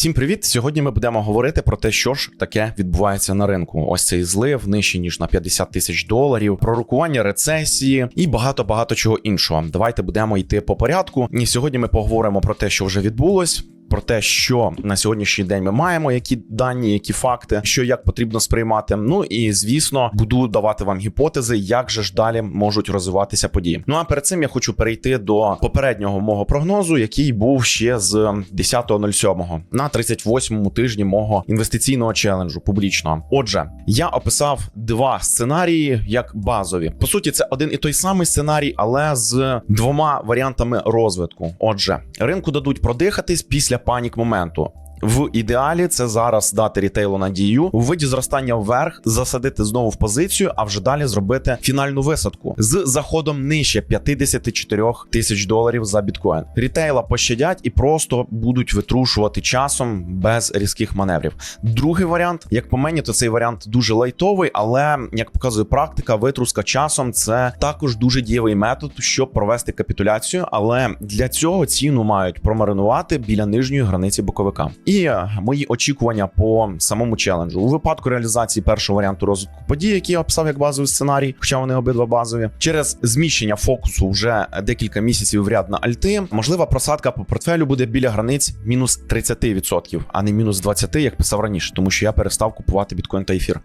Всім привіт! Сьогодні ми будемо говорити про те, що ж таке відбувається на ринку. Ось цей злив нижче ніж на 50 тисяч доларів, пророкування рецесії і багато багато чого іншого. Давайте будемо йти по порядку. І сьогодні ми поговоримо про те, що вже відбулось. Про те, що на сьогоднішній день ми маємо, які дані, які факти, що як потрібно сприймати. Ну і звісно, буду давати вам гіпотези, як же ж далі можуть розвиватися події. Ну а перед цим я хочу перейти до попереднього мого прогнозу, який був ще з 10.07 на 38-му тижні мого інвестиційного челенджу публічного. Отже, я описав два сценарії як базові. По суті, це один і той самий сценарій, але з двома варіантами розвитку. Отже, ринку дадуть продихатись після панік моменту. В ідеалі це зараз дати рітейлу надію у виді зростання вверх, засадити знову в позицію, а вже далі зробити фінальну висадку з заходом нижче 54 тисяч доларів за біткоін. Рітейла пощадять і просто будуть витрушувати часом без різких маневрів. Другий варіант, як по мені, то цей варіант дуже лайтовий, але як показує практика, витруска часом це також дуже дієвий метод, щоб провести капітуляцію. Але для цього ціну мають промаринувати біля нижньої границі боковика. І мої очікування по самому челенджу у випадку реалізації першого варіанту розвитку подій, який я описав як базовий сценарій, хоча вони обидва базові, через зміщення фокусу вже декілька місяців в ряд на альти, можлива просадка по портфелю буде біля границь мінус 30%, а не мінус 20%, як писав раніше, тому що я перестав купувати біткоін та ефір.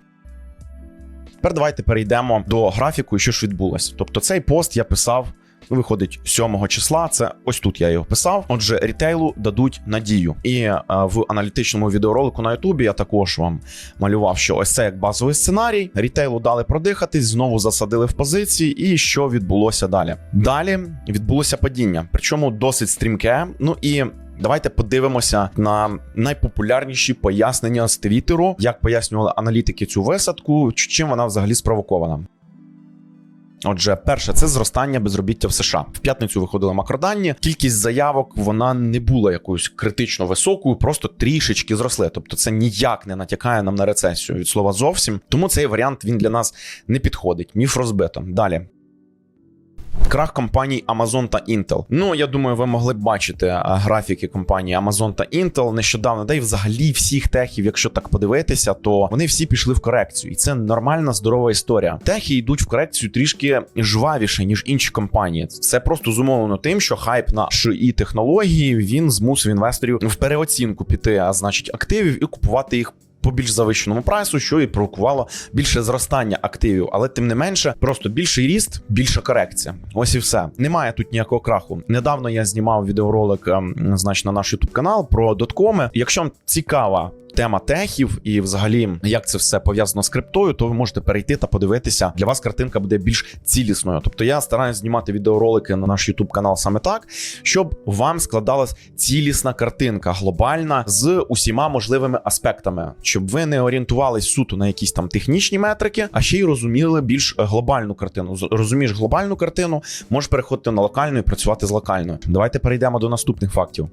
Тепер давайте перейдемо до графіку, і що ж відбулося. Тобто цей пост я писав. Виходить 7 числа. Це ось тут я його писав. Отже, рітейлу дадуть надію. І е, в аналітичному відеоролику на Ютубі я також вам малював, що ось це як базовий сценарій. Рітейлу дали продихатись, знову засадили в позиції. І що відбулося далі? Далі відбулося падіння, причому досить стрімке. Ну і Давайте подивимося на найпопулярніші пояснення з Твіттеру, як пояснювали аналітики цю висадку, чим вона взагалі спровокована. Отже, перше, це зростання безробіття в США. В п'ятницю виходили макродані. Кількість заявок вона не була якоюсь критично високою, просто трішечки зросли. Тобто, це ніяк не натякає нам на рецесію від слова зовсім. Тому цей варіант він для нас не підходить. Міф розбито. Далі. Крах компаній Amazon та Intel. Ну я думаю, ви могли б бачити графіки компанії Amazon та Intel нещодавно, де й взагалі всіх техів, якщо так подивитися, то вони всі пішли в корекцію, і це нормальна здорова історія. Техи йдуть в корекцію трішки жвавіше ніж інші компанії. Це просто зумовлено тим, що хайп на шиї технології він змусив інвесторів в переоцінку піти, а значить активів і купувати їх по більш завищеному прайсу, що і провокувало більше зростання активів, але тим не менше, просто більший ріст, більша корекція. Ось і все. Немає тут ніякого краху. Недавно я знімав відеоролик, ем, значить, на наш YouTube канал про доткоми. Якщо вам цікава. Тема техів і, взагалі, як це все пов'язано з криптою, то ви можете перейти та подивитися. Для вас картинка буде більш цілісною. Тобто я стараюся знімати відеоролики на наш YouTube канал саме так, щоб вам складалась цілісна картинка, глобальна з усіма можливими аспектами, щоб ви не орієнтувались суто на якісь там технічні метрики, а ще й розуміли більш глобальну картину. Розумієш глобальну картину, можеш переходити на локальну і працювати з локальною. Давайте перейдемо до наступних фактів.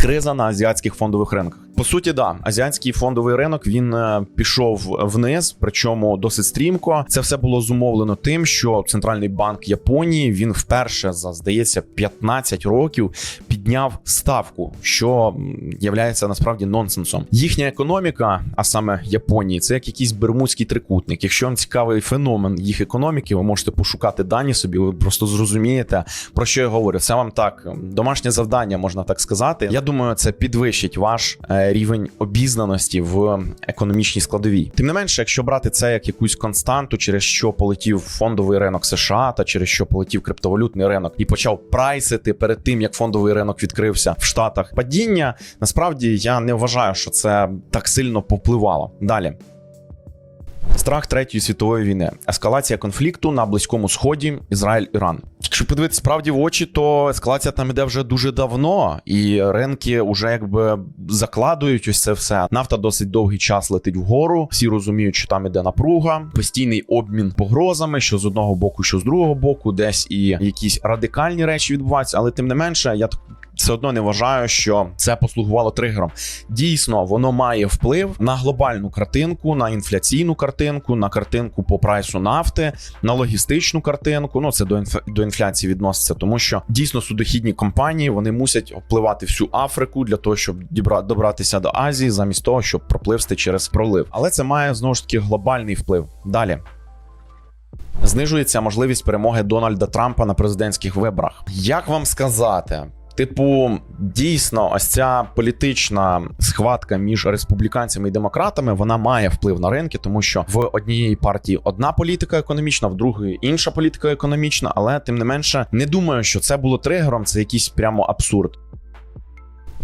Криза на азіатських фондових ринках. По суті, да, азіатський фондовий ринок він е, пішов вниз, причому досить стрімко. Це все було зумовлено тим, що центральний банк Японії він вперше за здається 15 років підняв ставку, що являється насправді нонсенсом. Їхня економіка, а саме Японії, це як якийсь бермудський трикутник. Якщо вам цікавий феномен їх економіки, ви можете пошукати дані собі. Ви просто зрозумієте про що я говорю. Це вам так домашнє завдання, можна так сказати. Я думаю, це підвищить ваш е, рівень обізнаності в економічній складовій. Тим не менше, якщо брати це як якусь константу, через що полетів фондовий ринок США та через що полетів криптовалютний ринок і почав прайсити перед тим, як фондовий ринок відкрився в Штатах падіння. Насправді я не вважаю, що це так сильно попливало. Далі. Страх третьої світової війни, ескалація конфлікту на близькому сході, Ізраїль, Іран. Якщо подивитися справді в очі, то ескалація там іде вже дуже давно, і ринки вже якби закладують ось це все. Нафта досить довгий час летить вгору. Всі розуміють, що там іде напруга, постійний обмін погрозами, що з одного боку, що з другого боку, десь і якісь радикальні речі відбуваються, але тим не менше, я так все одно не вважаю, що це послугувало тригером. Дійсно, воно має вплив на глобальну картинку, на інфляційну картинку, на картинку по прайсу нафти, на логістичну картинку. Ну це до інф... до інфляції відноситься, тому що дійсно судохідні компанії вони мусять впливати всю Африку для того, щоб дібра... добратися до Азії, замість того, щоб пропливсти через пролив. Але це має знову ж таки глобальний вплив. Далі. Знижується можливість перемоги Дональда Трампа на президентських виборах. Як вам сказати? Типу, дійсно, ось ця політична схватка між республіканцями і демократами вона має вплив на ринки, тому що в однієї партії одна політика економічна, в другої інша політика економічна, але тим не менше не думаю, що це було тригером. Це якийсь прямо абсурд.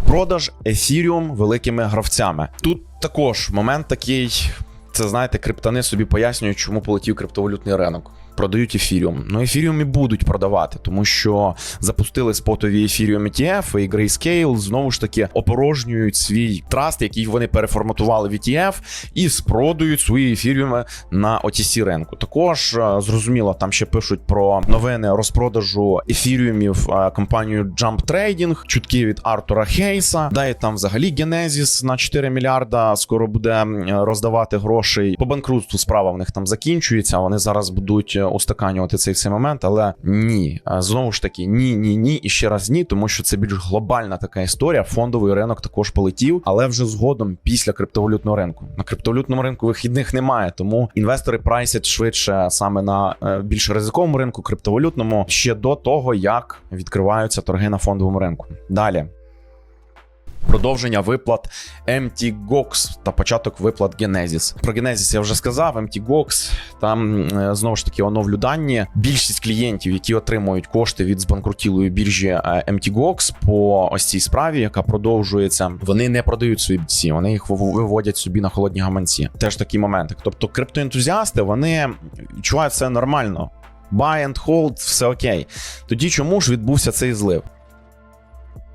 Продаж ефіріум великими гравцями. Тут також момент такий. Це знаєте, криптани собі пояснюють, чому полетів криптовалютний ринок. Продають ефіріум. Ну, ефіріум і будуть продавати, тому що запустили спотові ефіріум ETF, і Grayscale знову ж таки опорожнюють свій траст, який вони переформатували в ETF, і спродують свої ефіріуми на OTC ринку. Також е, зрозуміло, там ще пишуть про новини розпродажу ефіріумів е, компанією Jump Trading, чутки від Артура Хейса. Далі там взагалі Genesis на 4 мільярда скоро буде роздавати грошей. По банкрутству справа в них там закінчується. Вони зараз будуть е, устаканювати цей всей момент, але ні, знову ж таки, ні, ні, ні і ще раз ні, тому що це більш глобальна така історія. Фондовий ринок також полетів, але вже згодом після криптовалютного ринку. На криптовалютному ринку вихідних немає, тому інвестори прайсять швидше саме на е, більш ризиковому ринку, криптовалютному ще до того, як відкриваються торги на фондовому ринку. Далі. Продовження виплат MTGOX та початок виплат Genesis. Про Genesis я вже сказав. MTGOX, там е, знову ж таки оновлю дані. Більшість клієнтів, які отримують кошти від збанкрутілої біржі е, MTGOX по ось цій справі, яка продовжується, вони не продають свої BTC, вони їх виводять собі на холодні гаманці. Теж такі моменти. Тобто криптоентузіасти вони відчувають все нормально. Buy and hold, все окей. Тоді чому ж відбувся цей злив?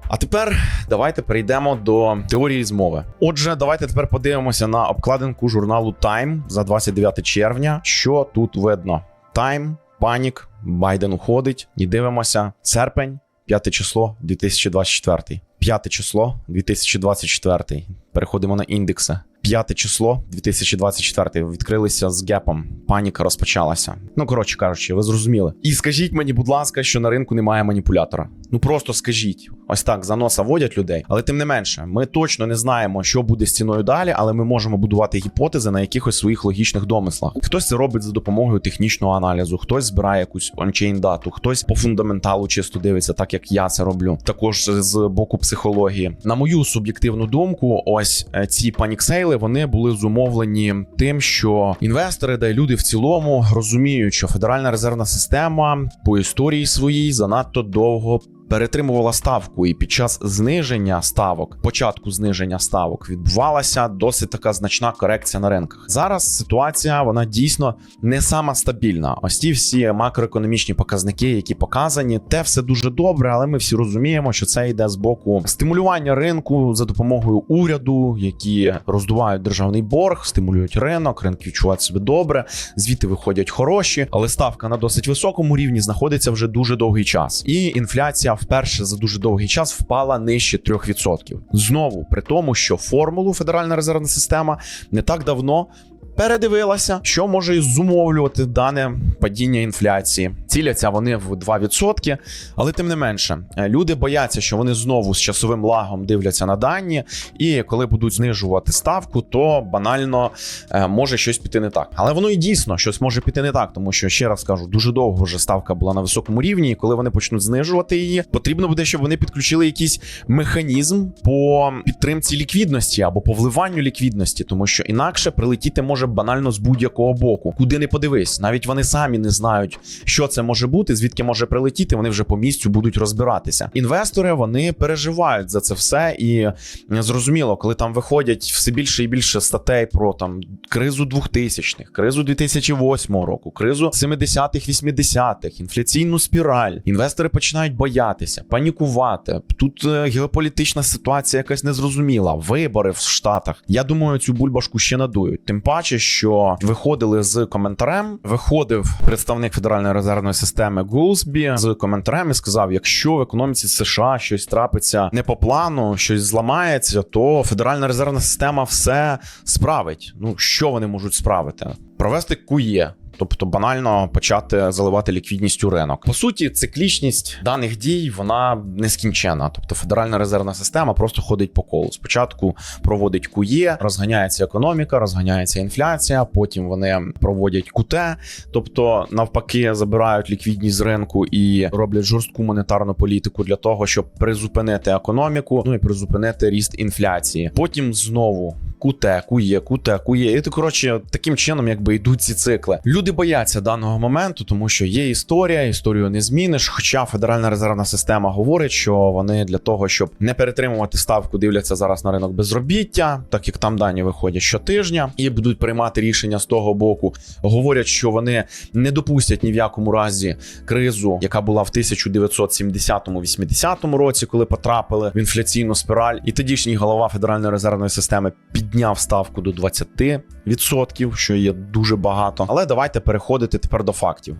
А тепер давайте перейдемо до теорії змови. Отже, давайте тепер подивимося на обкладинку журналу Time за 29 червня. Що тут видно? Time, панік, Байден уходить. І дивимося. Серпень, 5 число 2024. 5 число 2024. Переходимо на індекси. 5 число 2024 відкрилися з гепом. Паніка розпочалася. Ну коротше кажучи, ви зрозуміли. І скажіть мені, будь ласка, що на ринку немає маніпулятора. Ну просто скажіть, ось так за носа водять людей. Але тим не менше, ми точно не знаємо, що буде з ціною далі, але ми можемо будувати гіпотези на якихось своїх логічних домислах. Хтось це робить за допомогою технічного аналізу, хтось збирає якусь ончейн дату, хтось по фундаменталу чисто дивиться, так як я це роблю. Також з боку психології. На мою суб'єктивну думку, ось е, ці паніксейли вони були зумовлені тим, що інвестори да й люди в цілому розуміють, що Федеральна резервна система по історії своїй занадто довго. Перетримувала ставку, і під час зниження ставок, початку зниження ставок, відбувалася досить така значна корекція на ринках. Зараз ситуація вона дійсно не сама стабільна. Ось ті всі макроекономічні показники, які показані, те все дуже добре, але ми всі розуміємо, що це йде з боку стимулювання ринку за допомогою уряду, які роздувають державний борг, стимулюють ринок, ринки відчувають себе добре, звідти виходять хороші, але ставка на досить високому рівні знаходиться вже дуже довгий час. І інфляція вперше за дуже довгий час впала нижче 3%. Знову при тому, що формулу Федеральна резервна система не так давно. Передивилася, що може і зумовлювати дане падіння інфляції. Ціляться вони в 2%, але тим не менше, е, люди бояться, що вони знову з часовим лагом дивляться на дані, і коли будуть знижувати ставку, то банально е, може щось піти не так. Але воно і дійсно щось може піти не так, тому що ще раз кажу, дуже довго вже ставка була на високому рівні, і коли вони почнуть знижувати її, потрібно буде, щоб вони підключили якийсь механізм по підтримці ліквідності або по вливанню ліквідності, тому що інакше прилетіти може банально з будь-якого боку, куди не подивись. Навіть вони самі не знають, що це може бути, звідки може прилетіти. Вони вже по місцю будуть розбиратися. Інвестори вони переживають за це все, і зрозуміло, коли там виходять все більше і більше статей про там кризу 2000-х, кризу 2008 року, кризу 70-х, 80-х, інфляційну спіраль. Інвестори починають боятися, панікувати. Тут е, геополітична ситуація якась незрозуміла. Вибори в Штатах. Я думаю, цю бульбашку ще надують. Тим паче. Що виходили з коментарем. Виходив представник Федеральної резервної системи Гулсбі з коментарем і сказав: якщо в економіці США щось трапиться не по плану, щось зламається, то Федеральна резервна система все справить. Ну що вони можуть справити? Провести кує. Тобто банально почати заливати ліквідність у ринок. По суті, циклічність даних дій вона нескінчена. Тобто Федеральна резервна система просто ходить по колу. Спочатку проводить кує, розганяється економіка, розганяється інфляція. Потім вони проводять куте, тобто навпаки забирають ліквідність з ринку і роблять жорстку монетарну політику для того, щоб призупинити економіку, ну і призупинити ріст інфляції. Потім знову куте, кує, куте, кує. І то коротше таким чином, якби йдуть ці цикли. Люди бояться даного моменту, тому що є історія, історію не зміниш. Хоча Федеральна резервна система говорить, що вони для того, щоб не перетримувати ставку, дивляться зараз на ринок безробіття, так як там дані виходять щотижня, і будуть приймати рішення з того боку. Говорять, що вони не допустять ні в якому разі кризу, яка була в 1970-80 році, коли потрапили в інфляційну спіраль, і тодішній голова Федеральної резервної системи підняв ставку до 20%, що є дуже багато. Але давайте переходити тепер до фактів.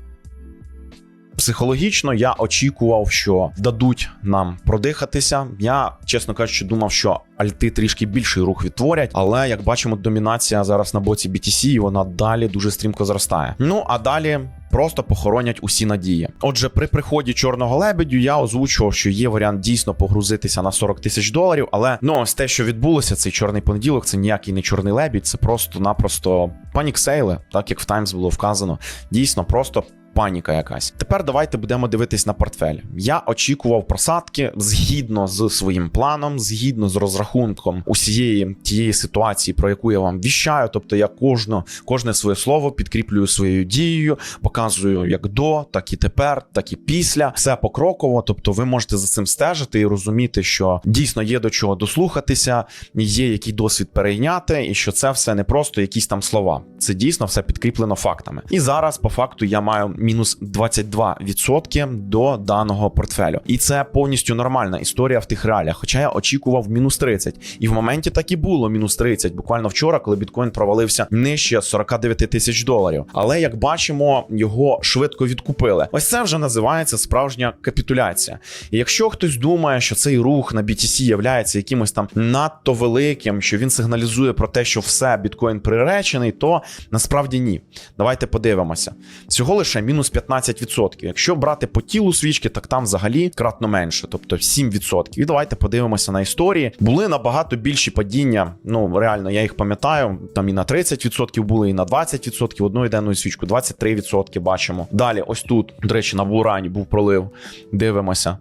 Психологічно я очікував, що дадуть нам продихатися. Я, чесно кажучи, думав, що альти трішки більший рух відтворять, але як бачимо, домінація зараз на боці BTC, і вона далі дуже стрімко зростає. Ну а далі. Просто похоронять усі надії. Отже, при приході чорного лебедю я озвучував, що є варіант дійсно погрузитися на 40 тисяч доларів. Але ну ось те, що відбулося, цей чорний понеділок, це ніякий не чорний лебідь, це просто-напросто паніксейли, так як в Times було вказано. Дійсно, просто паніка якась. Тепер давайте будемо дивитись на портфель. Я очікував просадки згідно з своїм планом, згідно з розрахунком усієї тієї ситуації, про яку я вам віщаю. Тобто я кожно, кожне своє слово підкріплюю своєю дією, показую як до, так і тепер, так і після. Все покроково. Тобто, ви можете за цим стежити і розуміти, що дійсно є до чого дослухатися, є який досвід перейняти, і що це все не просто якісь там слова. Це дійсно все підкріплено фактами. І зараз, по факту, я маю мінус 22% до даного портфелю. І це повністю нормальна історія в тих реаліях. Хоча я очікував мінус 30. І в моменті так і було мінус 30. Буквально вчора, коли біткоін провалився нижче 49 тисяч доларів. Але як бачимо, його швидко відкупили. Ось це вже називається справжня капітуляція. І якщо хтось думає, що цей рух на BTC являється якимось там надто великим, що він сигналізує про те, що все біткоін приречений, то насправді ні. Давайте подивимося. Всього лише мінус 15%. Якщо брати по тілу свічки, так там взагалі кратно менше, тобто 7%. І давайте подивимося на історії. Були набагато більші падіння. Ну реально, я їх пам'ятаю. Там і на 30% були, і на 20% одної денної свічку, 23% бачимо. Далі, ось тут, до речі, на Бурані був пролив. Дивимося.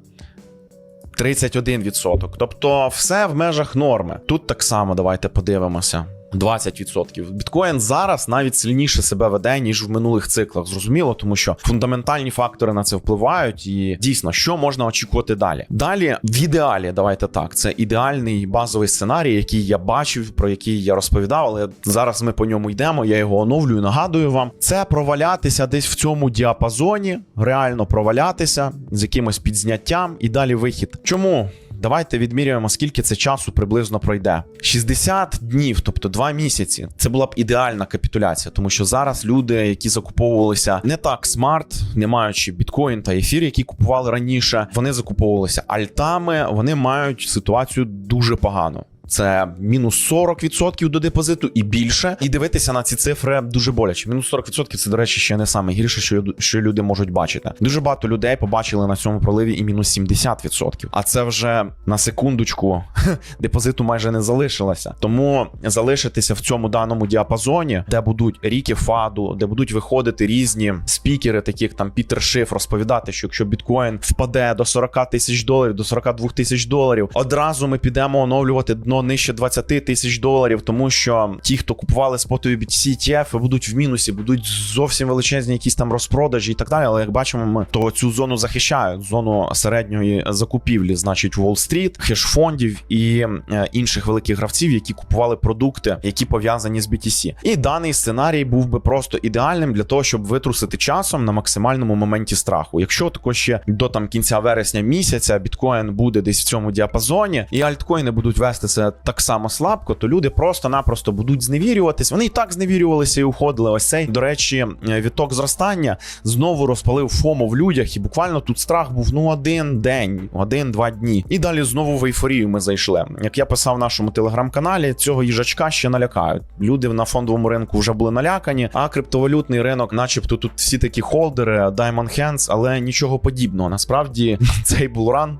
31%. Тобто, все в межах норми. Тут так само давайте подивимося. 20%. Біткоін зараз навіть сильніше себе веде, ніж в минулих циклах. Зрозуміло, тому що фундаментальні фактори на це впливають, і дійсно, що можна очікувати далі. Далі, в ідеалі, давайте так. Це ідеальний базовий сценарій, який я бачив, про який я розповідав, але зараз ми по ньому йдемо. Я його оновлюю, нагадую вам. Це провалятися десь в цьому діапазоні, реально провалятися з якимось підзняттям і далі вихід. Чому? Давайте відмірюємо, скільки це часу приблизно пройде. 60 днів, тобто 2 місяці. Це була б ідеальна капітуляція, тому що зараз люди, які закуповувалися не так смарт, не маючи біткоін та ефір, які купували раніше, вони закуповувалися альтами. Вони мають ситуацію дуже погану. Це мінус 40% до депозиту і більше. І дивитися на ці цифри дуже боляче. Мінус 40% це, до речі, ще не саме гірше, що, що люди можуть бачити. Дуже багато людей побачили на цьому проливі і мінус 70%. А це вже на секундочку депозиту майже не залишилося. Тому залишитися в цьому даному діапазоні, де будуть ріки фаду, де будуть виходити різні спікери, такі як там Пітер Шиф, розповідати, що якщо біткоін впаде до 40 тисяч доларів, до 42 тисяч доларів, одразу ми підемо оновлювати дно нижче 20 тисяч доларів, тому що ті, хто купували спотові BTC ETF, будуть в мінусі, будуть зовсім величезні якісь там розпродажі і так далі. Але як бачимо, ми то цю зону захищають зону середньої закупівлі, значить Уолл-стріт, хеш-фондів і е, інших великих гравців, які купували продукти, які пов'язані з BTC. І даний сценарій був би просто ідеальним для того, щоб витрусити часом на максимальному моменті страху. Якщо також ще до там кінця вересня місяця біткоін буде десь в цьому діапазоні, і альткоїни будуть вести себе так само слабко, то люди просто-напросто будуть зневірюватись. Вони і так зневірювалися і уходили. Ось цей, до речі, е, відток зростання знову розпалив фому в людях, і буквально тут страх був ну один день, один-два дні. І далі знову в ейфорію ми зайшли. Як я писав в нашому телеграм-каналі, цього їжачка ще налякають. Люди на фондовому ринку вже були налякані, а криптовалютний ринок, начебто, тут всі такі холдери, Diamond Hands, але нічого подібного. Насправді цей булран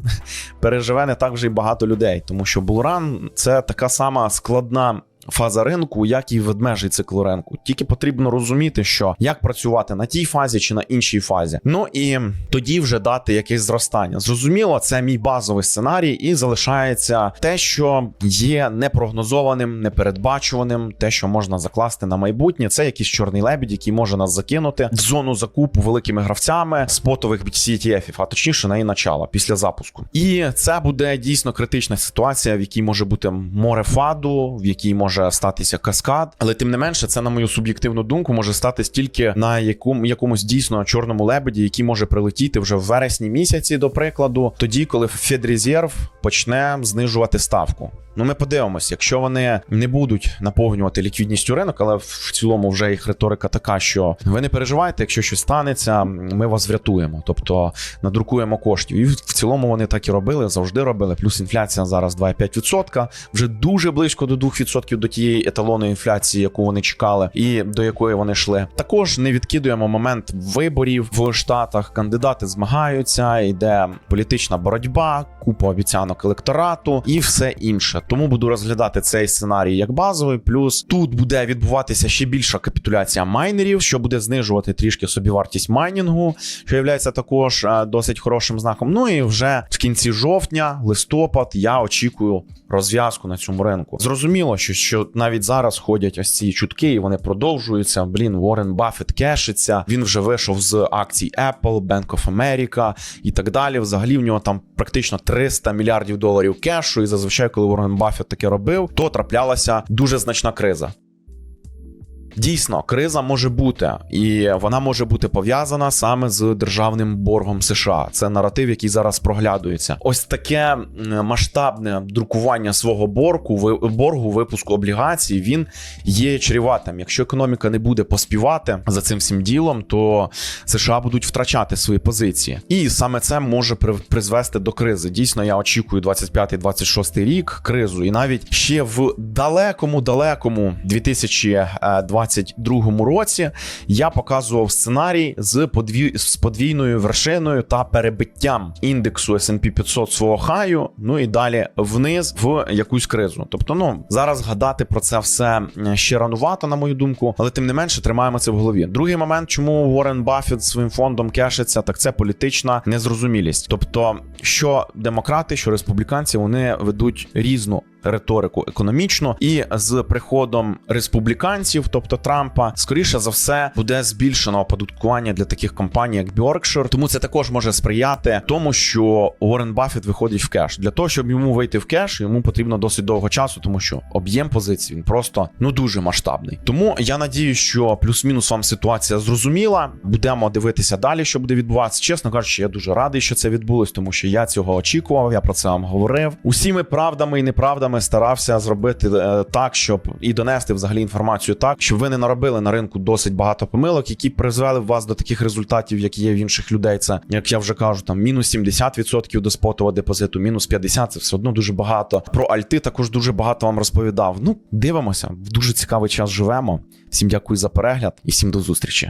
переживе не так вже й багато людей, тому що булран це така сама складна. Фаза ринку, як і ведмежий цикл ринку. Тільки потрібно розуміти, що як працювати на тій фазі чи на іншій фазі. Ну і тоді вже дати якесь зростання. Зрозуміло, це мій базовий сценарій, і залишається те, що є непрогнозованим, непередбачуваним, те, що можна закласти на майбутнє. Це якийсь чорний лебідь, який може нас закинути в зону закупу великими гравцями спотових CTF, а точніше на її начала після запуску. І це буде дійсно критична ситуація, в якій може бути море фаду, в якій може статися каскад. Але тим не менше, це на мою суб'єктивну думку може статись тільки на якому якомусь дійсно чорному лебеді, який може прилетіти вже в вересні місяці, до прикладу, тоді, коли Федрезерв почне знижувати ставку. Ну, ми подивимося, якщо вони не будуть наповнювати ліквідністю ринок, але в цілому вже їх риторика така, що ви не переживайте, якщо щось станеться, ми вас врятуємо, тобто надрукуємо коштів. І в цілому вони так і робили, завжди робили. Плюс інфляція зараз 2,5%, вже дуже близько до 2% до тієї еталонної інфляції, яку вони чекали, і до якої вони йшли. Також не відкидуємо момент виборів в штатах. Кандидати змагаються, йде політична боротьба, купа обіцянок електорату і все інше. Тому буду розглядати цей сценарій як базовий. Плюс тут буде відбуватися ще більша капітуляція майнерів, що буде знижувати трішки собівартість майнінгу, що є також е, досить хорошим знаком. Ну і вже в кінці жовтня, листопад, я очікую розв'язку на цьому ринку. Зрозуміло, що, що навіть зараз ходять ось ці чутки, і вони продовжуються. Блін, Уоррен Баффет кешиться. Він вже вийшов з акцій Apple, Bank of America і так далі. Взагалі в нього там практично 300 мільярдів доларів кешу. І зазвичай, коли Уоррен Баффет таке робив, то траплялася дуже значна криза. Дійсно, криза може бути, і вона може бути пов'язана саме з державним боргом США. Це наратив, який зараз проглядується. Ось таке масштабне друкування свого боргу, боргу, випуску облігацій. Він є чреватим. Якщо економіка не буде поспівати за цим всім ділом, то США будуть втрачати свої позиції, і саме це може при- призвести до кризи. Дійсно, я очікую 25-26 рік кризу, і навіть ще в далекому, далекому 2022 році я показував сценарій з подві... з подвійною вершиною та перебиттям індексу S&P 500 свого хаю. Ну і далі вниз в якусь кризу. Тобто, ну зараз гадати про це все е, ще ранувато, на мою думку, але тим не менше тримаємо це в голові. Другий момент, чому Уоррен Баффет своїм фондом кешиться, так це політична незрозумілість. Тобто, що демократи, що республіканці, вони ведуть різну. Риторику економічно, і з приходом республіканців, тобто Трампа, скоріше за все буде збільшено оподаткування для таких компаній, як Berkshire. Тому це також може сприяти тому, що Уоррен Баффет виходить в кеш. Для того щоб йому вийти в кеш, йому потрібно досить довго часу, тому що об'єм позицій він просто ну дуже масштабний. Тому я надію, що плюс-мінус вам ситуація зрозуміла. Будемо дивитися далі, що буде відбуватися. Чесно кажучи, я дуже радий, що це відбулось, тому що я цього очікував. Я про це вам говорив. Усіми правдами і неправдами старався зробити е, так, щоб і донести взагалі інформацію так, щоб ви не наробили на ринку досить багато помилок, які призвели вас до таких результатів, які є в інших людей. Це як я вже кажу, там мінус 70% до спотового депозиту, мінус 50% це все одно дуже багато. Про альти також дуже багато вам розповідав. Ну, дивимося, в дуже цікавий час живемо. Всім дякую за перегляд і всім до зустрічі.